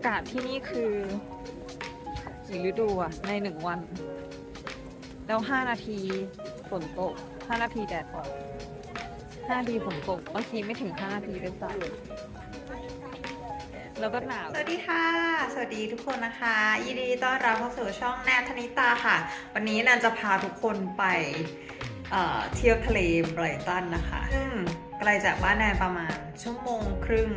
ากาศที่นี่คือกี่ฤดูอะในหนึ่งวัน แล้วห้านาทีฝนตกห้านาทีแดดออกห้านาทีฝนตกบางทีไม่ถึงห้านาทีด้วยซ้ำแล้วก็หนาว สวัสดีค่ะ สวัสดีทุกคนนะคะ ยินดีต้อนรับเข้าสู่ช่องแนทธนิตาค่ะ วันนี้แนันจะพาทุกคนไปเเที่ยวทะเลไบรตันนะคะซึ่งไกลจากบ้านแนนประมาณชั่วโมงครึ่ง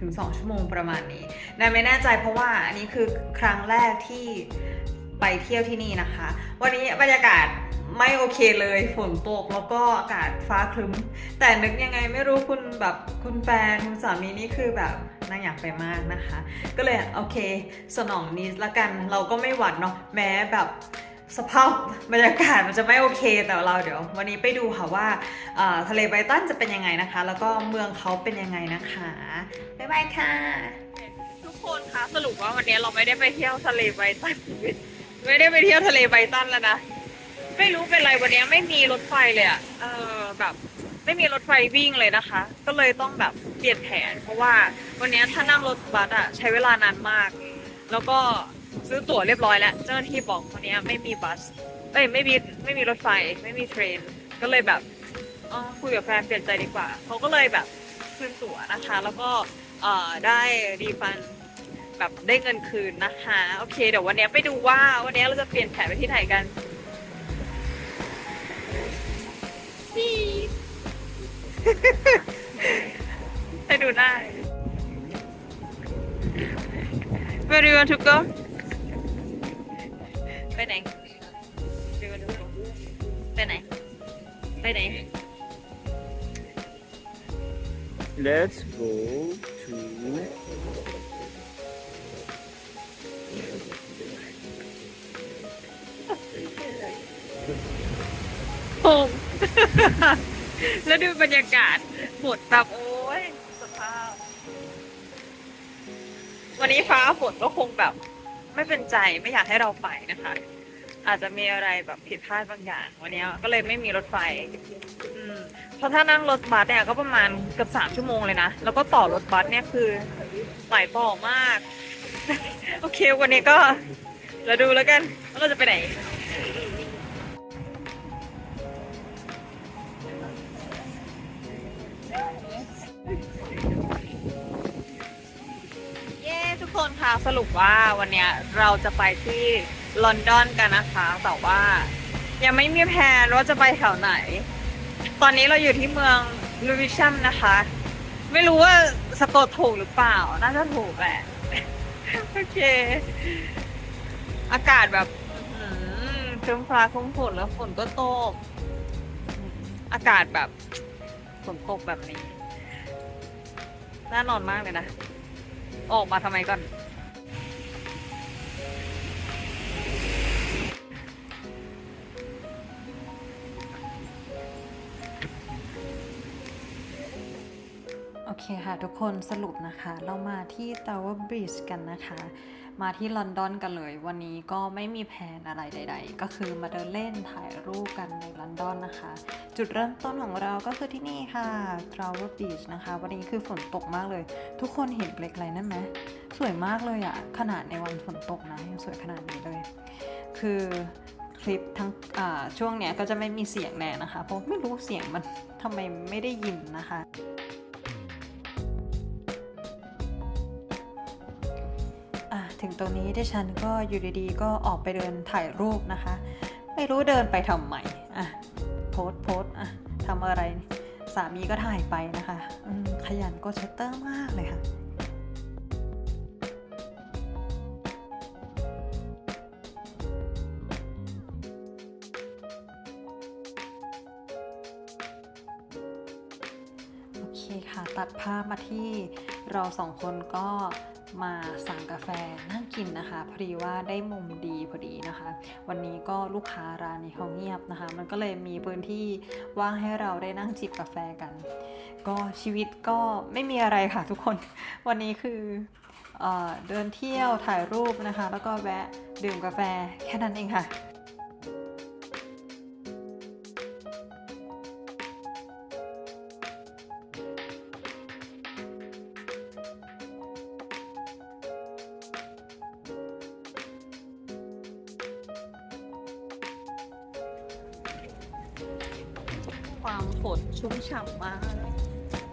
ถึง 2 ชั่วโมงประมาณนี้แนนไม่แน่ใจเพราะว่าอันนี้คือครั้งแรกที่ไปเที่ยวที่นี่นะคะ วันนี้บรรยากาศไม่โอเคเลยฝนตกแล้วก็อากาศฟ้าครึ้ม แต่นึกยังไงไม่รู้คุณแบบคุณแฟนคุณสามีนี่คือแบบน่าอยากไปมากนะคะ ก็เลยโอเค สนองนี้ละกันเราก็ไม่หวั่นเนาะแม้แบบ สภาพบรรยากาศมันจะไม่โอเคแต่เราเดี๋ยว วันนี้ไปดูค่ะว่าทะเลไบตันจะเป็นยังไงนะคะ แล้วก็เมืองเขาเป็นยังไงนะคะบ๊ายบายค่ะ ทุกคนคะสรุปว่าวันนี้เราไม่ได้ไปเที่ยวทะเลไบตันไม่ได้ไปเที่ยวทะเลไบตันแล้วนะไม่รู้เป็นไรวันนี้ไม่มีรถไฟเลยอะเออแบบไม่มีรถไฟวิ่งเลยนะคะ ก็เลยต้องแบบเปลี่ยนแผน เพราะว่าวันนี้ถ้านั่งรถบัสอะใช้เวลานานมาก แล้วก็ ซื้อตั๋วเรียบร้อยแล้ว เจ้าหน้าที่บอกวันนี้ไม่มีบัสเอ้ยไม่มีไม่มีรถไฟไม่มีเทรน ก็เลยแบบเออคุยกับแฟนเปลี่ยนใจดีกว่าเขาก็เลยแบบคืนตั๋วนะคะ แล้วก็เอ่อได้รีฟันแบบได้เงินคืนนะคะโอเคเดี๋ยววันนี้ไปดูว่าวันนี้เราจะเปลี่ยนแผนไปที่ไหนกันนี่ให้ดูได้ Where do you want to go ไปไหน Where do you want to go ไปไหน ไปไหน Let's go to โฮมแล้วดูบรรยากาศฝนแบบโอ้ยสภาพ วันนี้ฟ้าฝนก็คงแบบ ไม่เป็นใจไม่อยากให้เราไปนะคะ อาจจะมีอะไรแบบผิดพลาดบางอย่างวันนี้ก็เลยไม่มีรถไฟเพราะถ้านั่งรถบัสเนี่ยก็ประมาณเกือบสามชั่วโมงเลยนะ แล้วก็ต่อรถบัสเนี่ยคือหลายต่อมาก โอเควันนี้ก็เราดูแล้วกันว่าเราจะไปไหน คนคะสรุปว่าวันเนี้ยเราจะไปที่ลอนดอนกันนะคะแต่ว่ายังไม่มีแผนว่าจะไปแถวไหน ตอนนี้เราอยู่ที่เมืองลูวิชัมนะคะ ไม่รู้ว่าสะกดถูกหรือเปล่า น่าจะถูกแหละ โอเค อากาศแบบอื้อหือครึ้มฟ้าครึ้มฝนแล้วฝนก็ตก อากาศแบบฝนตกแบบนี้ น่านอนมากเลยนะ ออกมาทำไมก่อน เคค่ะทุกคนสรุปนะคะ เรามาที่ Tower Bridge กันนะคะ มาที่ลอนดอนกันเลย วันนี้ก็ไม่มีแผนอะไรใด ๆ ก็คือมาเดินเล่นถ่ายรูปกันในลอนดอนนะคะ จุดเริ่มต้นของเราก็คือที่นี่ค่ะ Tower Bridge นะคะ วันนี้คือฝนตกมากเลย ทุกคนเห็นเล็กไรนั่นไหมสวยมากเลยอะขนาดในวันฝนตกนะยังสวยขนาดนี้เลย คือคลิปทั้งช่วงเนี้ยก็จะไม่มีเสียงแน่นะคะ เพราะไม่รู้เสียงมันทำไมไม่ได้ยินนะคะ ถึงตรงนี้ดิฉันก็อยู่ดีๆ ก็ออกไปเดินถ่ายรูปนะคะ ไม่รู้เดินไปทำไมอะโพสโพสอะทำอะไรสามีก็ถ่ายไปนะคะขยันกดชัตเตอร์มากเลยค่ะโอเคค่ะ ตัดภาพมาที่เราสองคนก็ มาสั่งกาแฟนั่งกินนะคะพอดีว่าได้มุมดีพอดีนะคะ วันนี้ก็ลูกค้าร้านนี้เขาเงียบนะคะ มันก็เลยมีพื้นที่ว่างให้เราได้นั่งจิบกาแฟกัน ก็ชีวิตก็ไม่มีอะไรค่ะทุกคน วันนี้คือเอเดินเที่ยวถ่ายรูปนะคะ แล้วก็แวะดื่มกาแฟแค่นั้นเองค่ะ 何?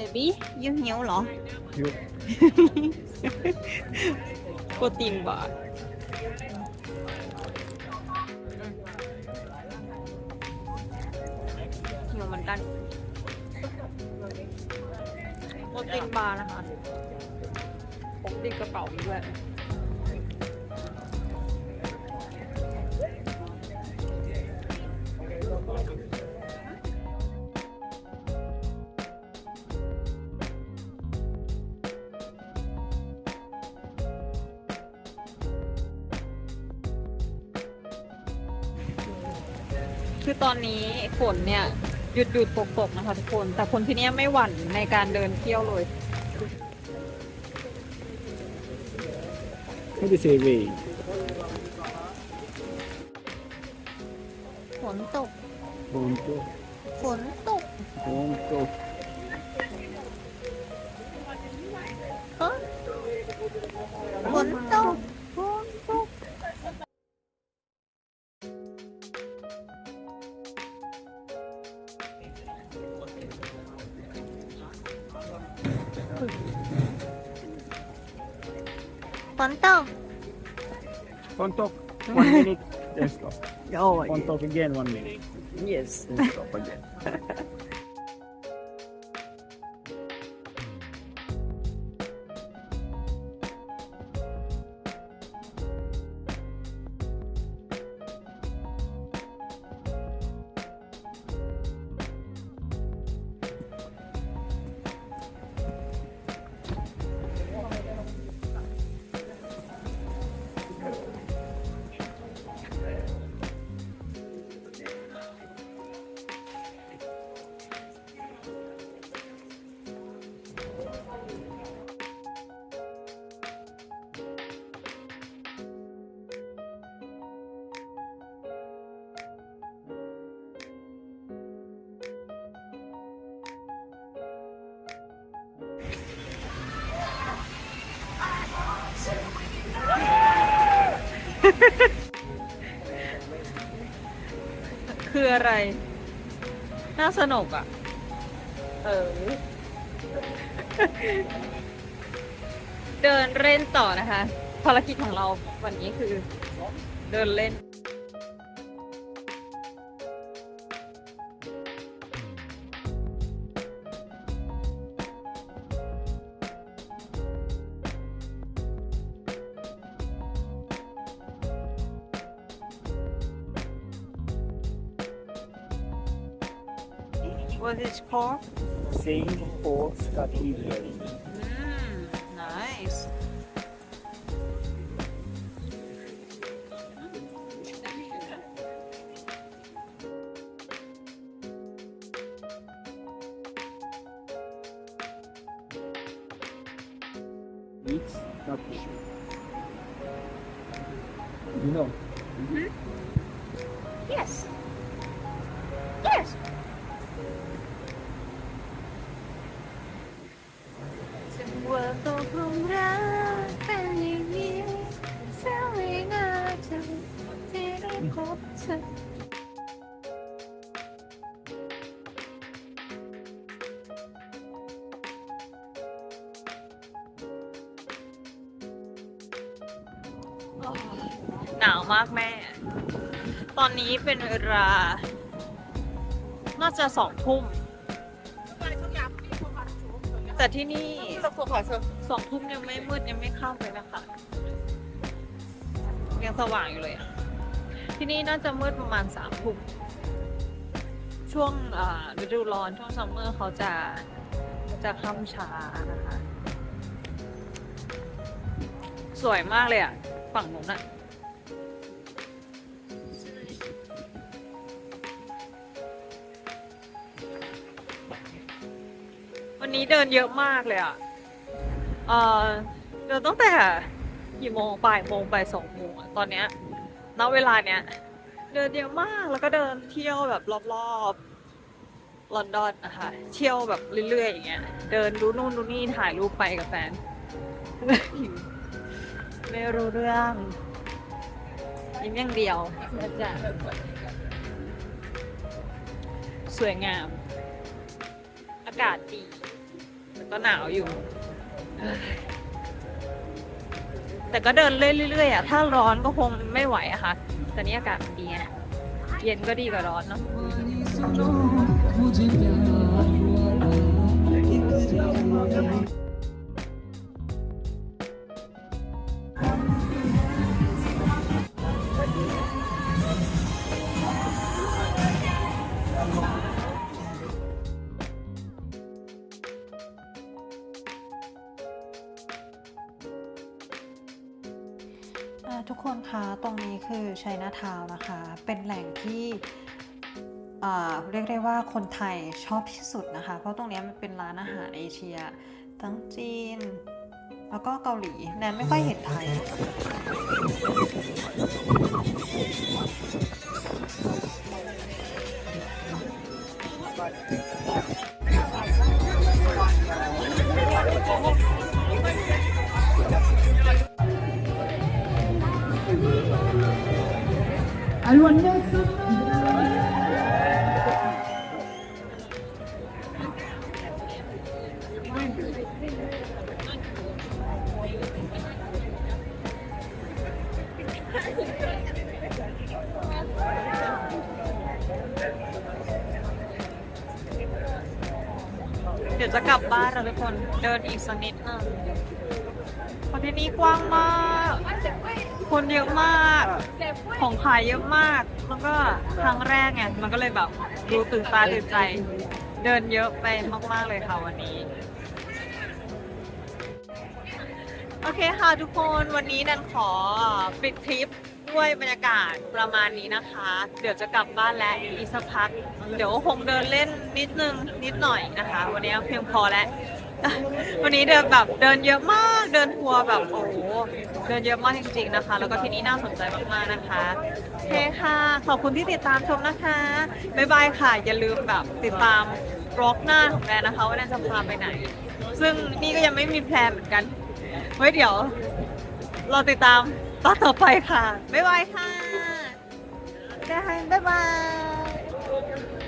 เบบี้ยูหิวเหรอ You โปรตีนบาร์หิวเหมือนกัน โปรตีนบาร์นะคะ ผมติดกระเป๋าด้วย คือตอนนี้ฝนเนี่ยหยุดหยุดตกตกๆนะคะทุกคน แต่คนที่เนี่ยไม่หวั่นในการเดินเที่ยวเลย how do you say rain? ฝนตก Bonto. ฝนตก Bonto. เฮ้ยฝนตก Ponto. Pontok, one minute, then stop. Oh, Pontok again, one minute. Yes, then stop again. คืออะไร น่าสนุกอะ เออ เดินเล่นต่อนะคะ ภารกิจของเราวันนี้คือ เดินเล่น same horse category. Mm, nice. It's capuchin. You know? Mm-hmm. Yes. หนาวมากแม่ ตอนนี้เป็นเวลา น่าจะสองทุ่ม แต่ที่นี่สองทุ่มยังไม่มืดยังไม่ค่ำเลยนะคะ ยังสว่างอยู่เลยอะที่นี่น่าจะมืดประมาณสามทุ่ม ช่วงอ่าฤดูร้อนช่วงซัมเมอร์เขาจะจะค่ำช้านะคะ สวยมากเลยอะฝั่งนู้นอะ วันนี้เดินเยอะมากเลยอะ เออเดินตั้งแต่กี่โมงบ่ายโมงบ่ายสองโมงอะตอนเนี้ยณเวลาเนี้ย เดินเยอะมากแล้วก็เดินเที่ยวแบบรอบๆลอนดอนนะคะเที่ยวแบบเรื่อยๆอย่างเงี้ย เดินดูนู่นดูนี่ถ่ายรูปไปกับแฟน ไม่รู้เรื่องยิ้มอย่างเดียวนะจ๊ะสวยงาม อากาศดี ก็หนาวอยู่ แต่ก็เดินเรื่อยๆอะ ถ้าร้อนก็คงไม่ไหวอะค่ะ แต่นี่อากาศมันดีไงเย็นก็ดีกว่าร้อนเนาะ คือชัยนาทาวนะคะ เป็นแหล่งที่เรียกได้ว่าคนไทยชอบที่สุดนะคะ เพราะตรงนี้มันเป็นร้านอาหารเอเชีย ทั้งจีน แล้วก็เกาหลีแนนไม่ค่อยเห็นไทย เดี๋ยวจะกลับบ้านแล้วทุกคน เดินอีกสักนิดนึงเพราะที่นี่กว้างมาก คนเยอะมาก ของขายเยอะมาก แล้วก็ครั้งแรกไงมันก็เลยแบบดูตื่นตาตื่นใจ เดินเยอะไปมาก ๆ เลยค่ะวันนี้ โอเคค่ะทุกคนวันนี้นันขอปิดคลิปด้วยบรรยากาศประมาณนี้นะคะ เดี๋ยวจะกลับบ้านแล้วอีกสักพัก เดี๋ยวคงเดินเล่นนิดนึงนิดหน่อยนะคะ วันนี้เพียงพอแล้ว วันนี้เดินแบบเดินเยอะมากเดินทัวร์แบบโอ้โหเดินเยอะมากจริงๆนะคะ แล้วก็ที่นี่น่าสนใจมากๆนะคะโอเคค่ะ ขอบคุณที่ติดตามชมนะคะบ๊ายบายค่ะ อย่าลืมแบบติดตามบล็อกหน้าของแดนนะคะ ว่าแดนจะพาไปไหน ซึ่งนี่ก็ยังไม่มีแพลนเหมือนกันไว้เดี๋ยวเราติดตามตอนต่อไปค่ะบ๊ายบายค่ะได้บ๊ายบาย